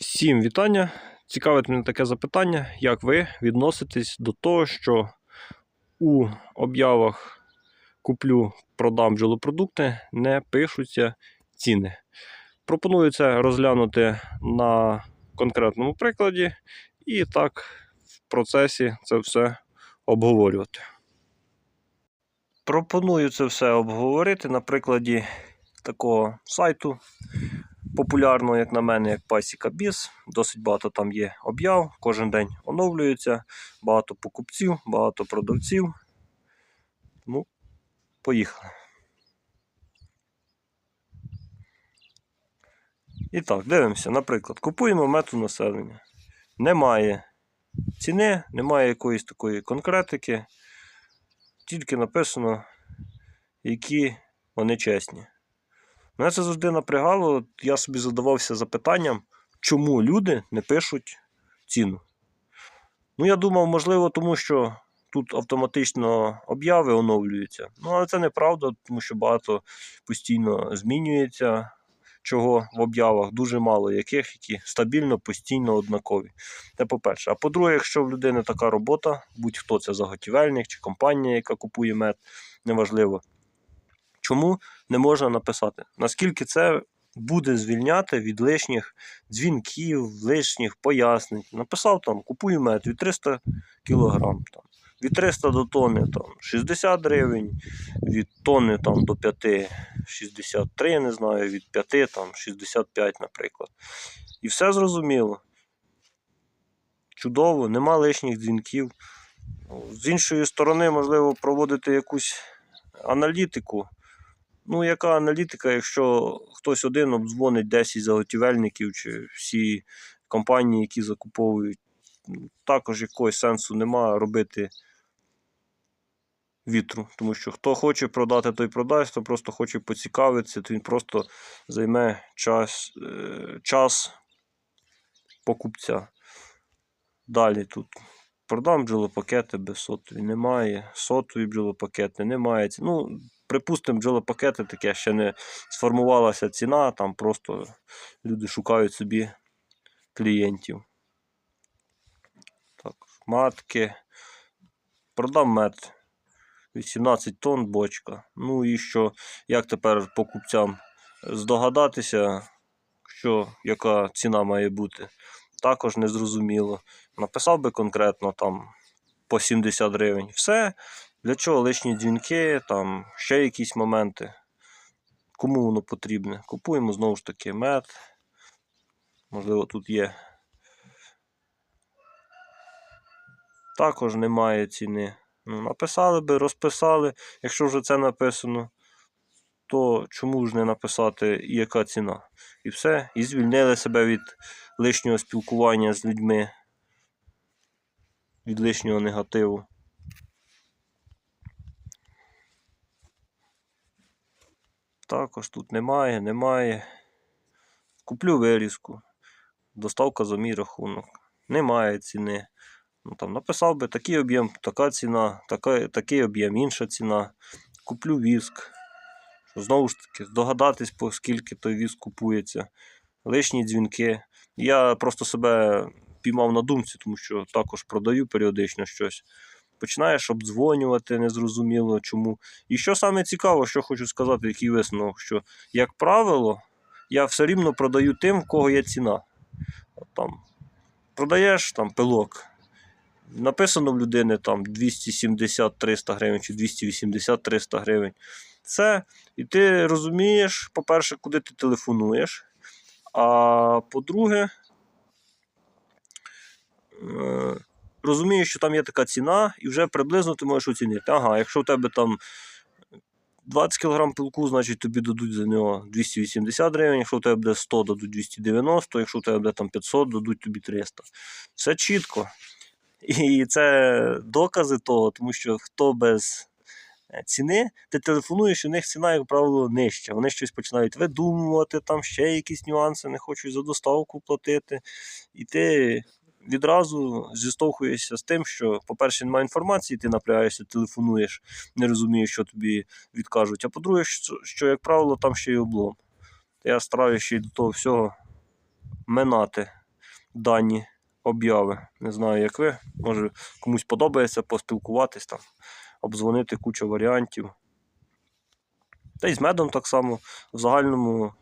Всім вітання. Цікавить мене таке запитання, як ви відноситесь до того, що у об'явах куплю, продам бджолопродукти не пишуться ціни. Пропоную це розглянути на конкретному прикладі і так в процесі це все обговорювати. Пропоную це все обговорити на прикладі такого сайту популярного, як на мене, як Пасіка Біз. Досить багато там є об'яв, кожен день оновлюється, багато покупців, багато продавців. Ну, поїхали. І так, дивимося, наприклад, купуємо мету населення. Немає ціни, немає якоїсь такої конкретики, тільки написано, які вони чесні. Мене це завжди напрягало. Я собі задавався запитанням, чому люди не пишуть ціну. Ну, я думав, можливо, тому що тут автоматично обяви оновлюються. Ну, але це неправда, тому що багато постійно змінюється чого в об'явах, дуже мало яких, які стабільно, постійно однакові. Це по-перше. А по-друге, якщо в людини така робота, будь-хто це заготівельник чи компанія, яка купує мед, неважливо. Чому не можна написати? Наскільки це буде звільняти від лишніх дзвінків, лишніх пояснень. Написав там, купую мед від 300 кг, там, від 300 до тонни там, 60 гривень, від тонни там, до 5 63, не знаю, від 5 там, 65, наприклад. І все зрозуміло. Чудово, нема лишніх дзвінків. З іншої сторони, можливо, проводити якусь аналітику. Ну, яка аналітика, якщо хтось один обдзвонить 10 заготівельників чи всі компанії, які закуповують, також якогось сенсу нема робити вітру. Тому що хто хоче продати, той продасть, хто просто хоче поцікавитися, то він просто займе час, е, час покупця. Далі тут продам бджолопакети без сотові, немає. Сотові бджолопакети немає. Ну, припустимо, бджолопакети таке ще не сформувалася ціна, там просто люди шукають собі клієнтів. Так, матки. Продам мед. 18 тонн бочка. Ну і що, як тепер покупцям здогадатися, що, яка ціна має бути, також не зрозуміло. Написав би конкретно там по 70 гривень. Все. Для чого лишні дзвінки, там ще якісь моменти. Кому воно потрібне? Купуємо знову ж таки мед. Можливо, тут є. Також немає ціни. Ну, написали би, розписали. Якщо вже це написано, то чому ж не написати яка ціна? І все. І звільнили себе від лишнього спілкування з людьми, від лишнього негативу. Також тут немає, немає. Куплю вирізку. Доставка за мій рахунок. Немає ціни. Ну, там, написав би такий об'єм, така ціна, така, такий об'єм, інша ціна. Куплю віск. Знову ж таки, здогадатись, по скільки той віск купується. Лишні дзвінки. Я просто себе піймав на думці, тому що також продаю періодично щось. Починаєш обдзвонювати, незрозуміло чому. І що саме цікаво, що хочу сказати, який висновок, що, як правило, я все рівно продаю тим, в кого є ціна. От там, продаєш там пилок. Написано в людини там 270-300 гривень чи 280-300 гривень. Це, і ти розумієш, по-перше, куди ти телефонуєш. А по-друге, е, розумієш, що там є така ціна, і вже приблизно ти можеш оцінити. Ага, якщо в тебе там 20 кг пилку, значить тобі дадуть за нього 280 гривень, якщо в тебе буде 100, дадуть 290, якщо в тебе буде там 500, дадуть тобі 300. Все чітко. І це докази того, тому що хто без е, ціни, ти телефонуєш, у них ціна, як правило, нижча. Вони щось починають видумувати, там ще якісь нюанси, не хочуть за доставку платити. І ти відразу зіштовхуєшся з тим, що, по-перше, немає інформації, ти напрягаєшся, телефонуєш, не розумієш, що тобі відкажуть. А по-друге, що, як правило, там ще й облом. Я стараюся ще й до того всього минати дані обяви. Не знаю, як ви. Може комусь подобається поспілкуватись там, обдзвонити кучу варіантів. Та й з медом так само. В загальному,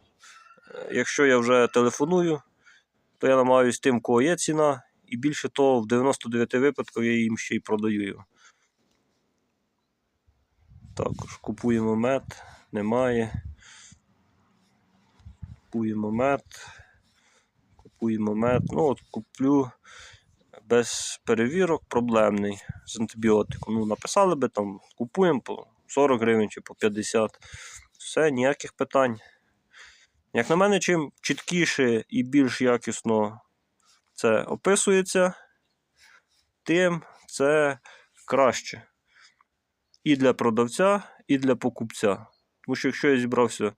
е, якщо я вже телефоную, то я намагаюся тим, кого є ціна, і більше того, в 99 випадках я їм ще й продаю його. Також купуємо мед, немає. Купуємо мед. Купуємо мед. Ну, от куплю без перевірок, проблемний з антибіотиком. Ну, написали би там, купуємо по 40 гривень чи по 50. Все, ніяких питань. Як на мене, чим чіткіше і більш якісно це описується, тим це краще. І для продавця, і для покупця. Тому що якщо я зібрався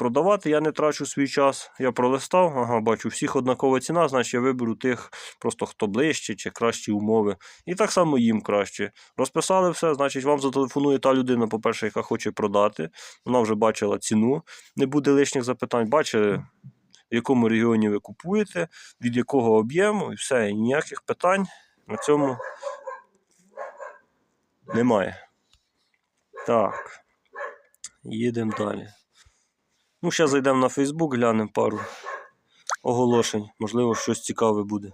продавати, я не трачу свій час. Я пролистав, ага, бачу, всіх однакова ціна, значить я виберу тих, просто хто ближче чи кращі умови. І так само їм краще. Розписали все, значить, вам зателефонує та людина, по-перше, яка хоче продати. Вона вже бачила ціну, не буде лишніх запитань. Бачили, в якому регіоні ви купуєте, від якого об'єму, і все, і ніяких питань на цьому немає. Так. Їдемо далі. Ну, зараз зайдемо на Фейсбук, глянемо пару оголошень. Можливо, щось цікаве буде.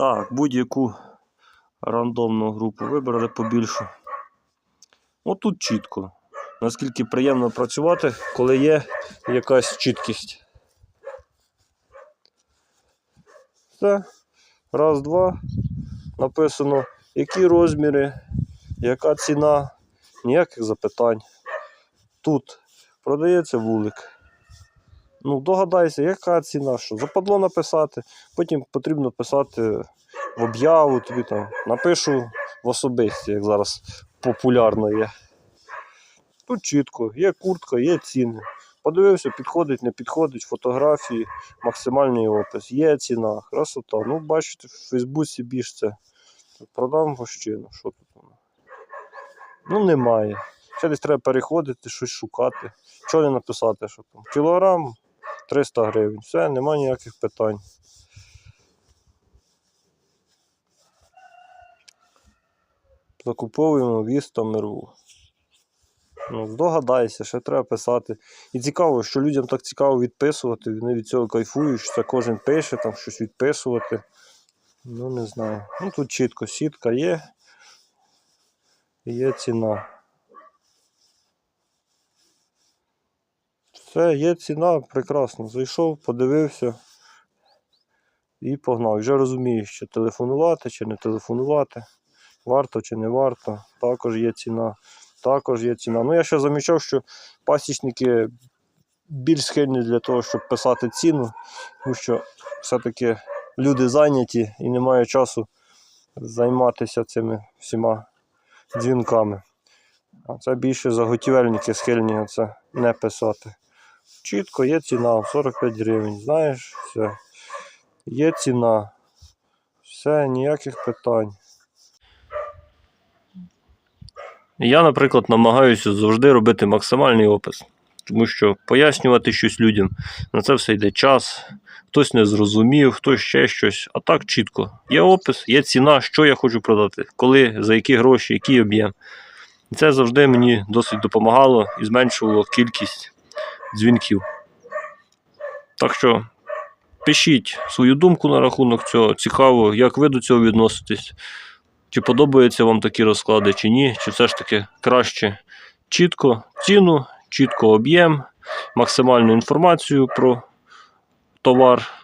Так, будь-яку рандомну групу вибрали побільшу. Отут чітко. Наскільки приємно працювати, коли є якась чіткість. Все. Раз, два. Написано, які розміри, яка ціна, ніяких запитань. Тут продається вулик. Ну, догадайся, яка ціна, що западло написати, потім потрібно писати в об'яву, тобі там напишу в особисті, як зараз популярно є. Тут чітко, є куртка, є ціни. Подивився, підходить, не підходить, фотографії, максимальний опис, є ціна, красота. Ну, бачите, в Фейсбуці більш це. Продам гощину. Що тут воно? Ну, немає. Ще десь треба переходити, щось шукати. Чого не написати, що там? Кілограм 300 гривень. Все, нема ніяких питань. Закуповуємо віз та мерву. Ну, здогадайся, ще треба писати. І цікаво, що людям так цікаво відписувати, вони від цього кайфують, що це кожен пише, там щось відписувати. Ну, не знаю. Ну тут чітко сітка є. Є ціна. Все, є ціна, прекрасно. Зайшов, подивився і погнав. Вже розумієш, чи телефонувати, чи не телефонувати. Варто чи не варто. Також є ціна. Також є ціна. Ну, я ще замічав, що пасічники більш схильні для того, щоб писати ціну, тому що все-таки люди зайняті і немає часу займатися цими всіма дзвінками. А це більше заготівельники схильні це не писати. Чітко є ціна 45 гривень. Знаєш, все. Є ціна. Все, ніяких питань. Я, наприклад, намагаюся завжди робити максимальний опис, тому що пояснювати щось людям на це все йде час, хтось не зрозумів, хтось ще щось. А так чітко. Є опис, є ціна, що я хочу продати, коли, за які гроші, який об'єм. І це завжди мені досить допомагало і зменшувало кількість дзвінків. Так що пишіть свою думку на рахунок цього. Цікаво, як ви до цього відноситесь. Чи подобаються вам такі розклади, чи ні, чи все ж таки краще чітко ціну, чітко об'єм, максимальну інформацію про товар